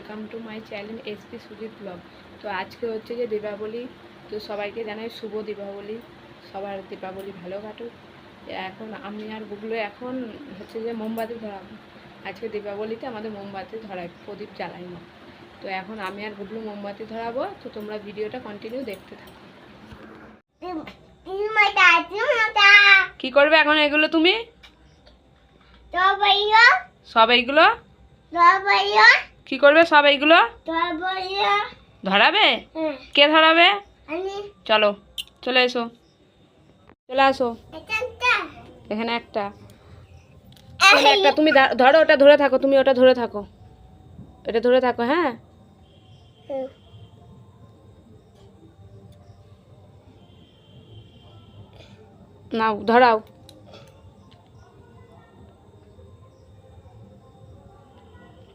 Welcome to my channel SP Sujit blog তো আজকে হচ্ছে যে দীপাবলি তো সবাইকে জানাই শুভ দীপাবলি। সবার দীপাবলি ভালো কাটুক। এখন আমি আর গুগলো এখন হচ্ছে যে মোমবাতি ধরাবো। আজকে দীপাবলিতে আমাদের মোমবাতি ধরাই প্রদীপ জ্বালাই না। তো এখন আমি আর গুগলো মোমবাতি ধরাবো তো তোমরা ভিডিওটা কন্টিনিউ দেখতে থাকো। কি করবে এখন এগুলো তুমি? সব এইগুলো কি করবে সব এইগুলো? ধরাবে? কে ধরাবে? চলো চলে এসো। চলে আসো। এখানে একটা। একটা তুমি ধরো ওটা ধরে থাকো তুমি ওটা ধরে থাকো। এটা ধরে থাকো হ্যাঁ? নাও ধরাও।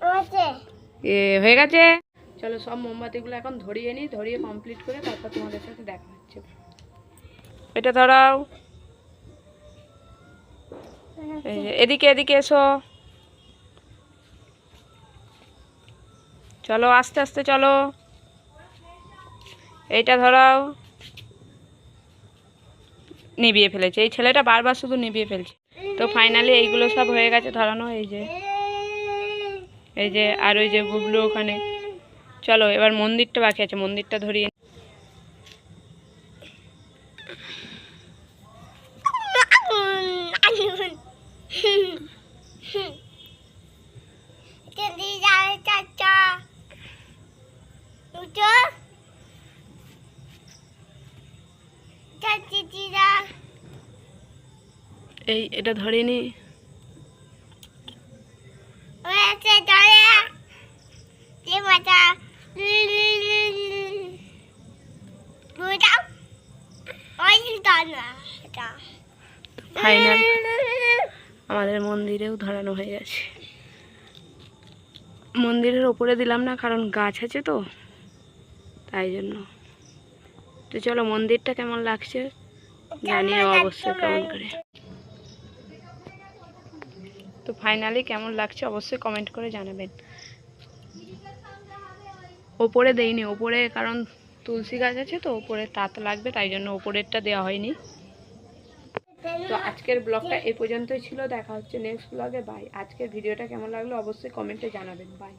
এ হয়ে গেছে? চলো সব মোমবাতিগুলো এখন ধরিয়ে নিই ধরিয়ে কমপ্লিট করে তারপর তোমাদের সাথে দেখা হচ্ছে। এটা ধরাও। এদিকে এদিকে এসো। চলো আস্তে আস্তে চলো। এইটা ধরাও। নিভিয়ে ফেলেছে। এই ছেলেটা বারবার শুধু নিভিয়ে ফেলছে। তো ফাইনালি এইগুলো সব হয়ে গেছে ধরানো এই যে। এই যে, আর ওই যে গুবলু ওখানে। চলো, এবার মন্দিরটা বাকি আছে, মন্দিরটা ধরিয়ে এই, এটা ধরে ফাইনাল। আমাদের মন্দিরেও ধরানো হয়ে গেছে। মন্দিরের ওপরে দিলাম না কারণ গাছ আছে তো তাই জন্য। তো চলো মন্দিরটা কেমন লাগছে? জানিও অবশ্যই কমেন্ট করে। তো ফাইনালি কেমন লাগছে অবশ্যই কমেন্ট করে জানাবেন। ওপরে দেইনি ওপরে কারণ তুলসী গাছ আছে তো ওপরে তাত লাগবে তাই জন্য ওপরেরটা দেওয়া হয়নি। তো আজকের ব্লগটা এই পর্যন্তই ছিল। দেখা হচ্ছে নেক্সট ব্লগে বাই আজকের ভিডিওটা কেমন লাগল অবশ্যই কমেন্টে জানাবেন। বাই